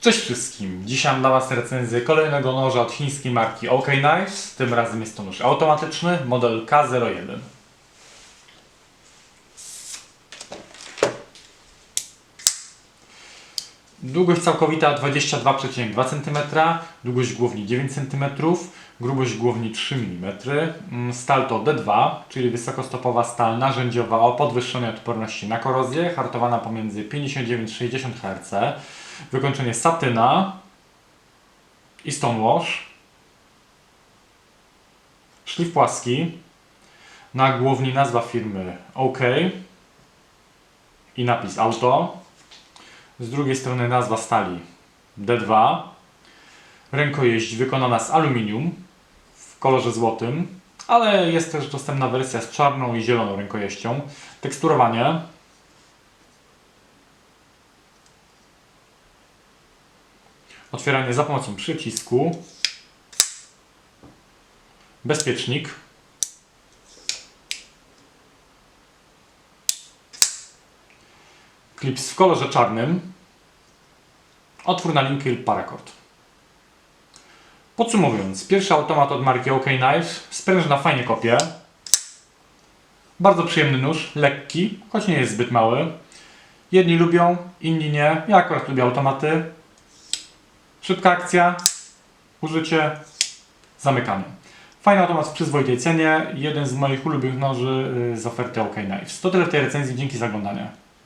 Cześć wszystkim! Dzisiaj mam dla Was recenzję kolejnego noża od chińskiej marki OK Knives. Tym razem jest to nóż automatyczny, model K01. Długość całkowita 22,2 cm, długość głowni 9 cm, grubość głowni 3 mm. Stal to D2, czyli wysokostopowa stal narzędziowa o podwyższonej odporności na korozję, hartowana pomiędzy 59-60 Hz. Wykończenie satyna i stonewash. Szlif płaski. Na głowni nazwa firmy OK i napis Auto. Z drugiej strony nazwa stali D2. Rękojeść wykonana z aluminium w kolorze złotym, ale jest też dostępna wersja z czarną i zieloną rękojeścią. Teksturowanie. Otwieranie za pomocą przycisku. Bezpiecznik. Klips w kolorze czarnym. Otwór na linki lub paracord. Podsumowując, pierwszy automat od marki OK Knives, sprężna, fajnie kopie. Bardzo przyjemny nóż, lekki, choć nie jest zbyt mały. Jedni lubią, inni nie. Ja akurat lubię automaty. Szybka akcja, użycie, zamykanie. Fajny automat w przyzwoitej cenie, jeden z moich ulubionych noży y, z oferty OK Knives. To tyle w tej recenzji, dzięki za oglądanie.